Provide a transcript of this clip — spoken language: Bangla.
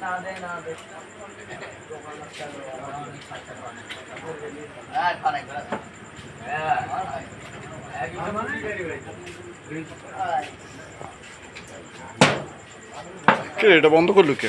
না দে না দে হ্যাঁ খানে কে এটা বন্ধ করল কে